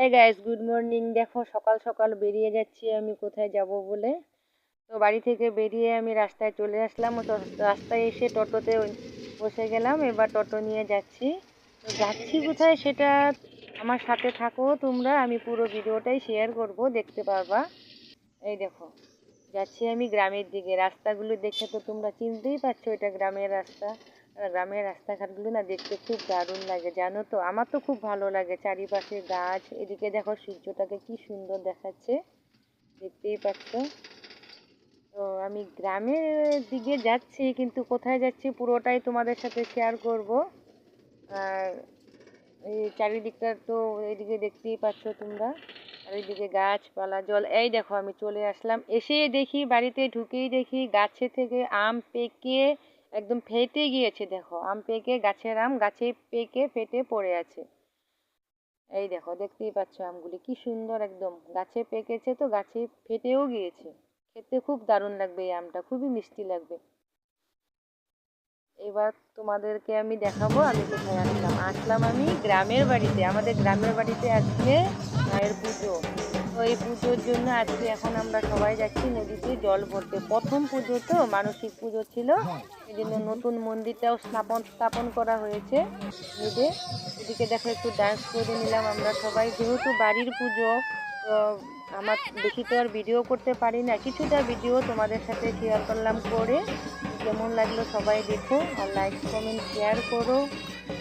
হ্যাঁ guys good morning দেখো, সকাল সকাল বেরিয়ে যাচ্ছি আমি, কোথায় যাব বলে। তো বাড়ি থেকে বেরিয়ে আমি রাস্তায় চলে আসলাম। তো রাস্তায় এসে টোটোতে বসে গেলাম। এবার টোটো নিয়ে যাচ্ছি। তো যাচ্ছি কোথায় সেটা আমার সাথে থাকো তোমরা। আমি পুরো ভিডিওটাই শেয়ার করব, দেখতে পারবা। এই দেখো, যাচ্ছি আমি গ্রামের দিকে। রাস্তাগুলো দেখে তো তোমরা চিনতেই পারছ, এটা গ্রামের রাস্তা। গ্রামের রাস্তাঘাটগুলো না দেখতে খুব দারুণ লাগে, জানো তো? আমার তো খুব ভালো লাগে। চারিপাশে গাছ, এদিকে দেখো সূর্যটাকে কি সুন্দর দেখাচ্ছে। দেখতেই পাচ্ছ। তো আমি গ্রামের দিকে যাচ্ছি, কিন্তু কোথায় যাচ্ছি পুরোটাই তোমাদের সাথে শেয়ার করব। আর এই চারিদিকটা তো এইদিকে দেখতেই পাচ্ছ তোমরা। আর এইদিকে গাছপালা, জল, এই দেখো আমি চলে আসলাম। এসে দেখি বাড়িতে ঢুকেই দেখি গাছে থেকে আম পেকে একদম ফেটে গিয়েছে, দেখো। আম পেকে, গাছের আম গাছে পেকে, ফেটে পড়ে আছে। এই দেখো, দেখতেই পাচ্ছ আমগুলি কি সুন্দর একদম। গাছে পেকেছে তো, গাছে ফেটেও গিয়েছে। খেতে খুব দারুণ লাগবে এই আমটা, খুবই মিষ্টি লাগবে। এবার তোমাদেরকে আমি দেখাবো, আমি কোথায় আসলাম। আসলাম আমি গ্রামের বাড়িতে, আমাদের গ্রামের বাড়িতে আজকে মায়ের পুজো। এই পুজোর জন্য আজকে এখন আমরা সবাই যাচ্ছি নদীতে জল ভরতে। প্রথম পুজো তো, মানসিক পুজো ছিল। এই জন্য নতুন মন্দিরটাও স্থাপন স্থাপন করা হয়েছে নদীতে। এদিকে দেখো, একটু ডান্স করে নিলাম আমরা সবাই। যেহেতু বাড়ির পুজো, তো আমার বেশি তো আর ভিডিও করতে পারি না। কিছুটা ভিডিও তোমাদের সাথে শেয়ার করলাম করে। কেমন লাগল সবাই দেখো আর লাইক কমেন্ট শেয়ার করো।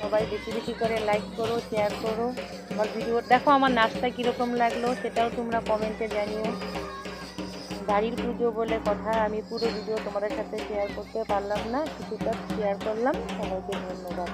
সবাই বেশি বেশি করে লাইক করো শেয়ার করো। আমার ভিডিও দেখো আমার নাচটা কীরকম লাগল, সেটাও তোমরা কমেন্টে জানিও। বাড়ির পুজো বলে কথা, আমি পুরো ভিডিও তোমাদের সাথে শেয়ার করতে পারলাম না, কিছুটা শেয়ার করলাম। সবাইকে ধন্যবাদ।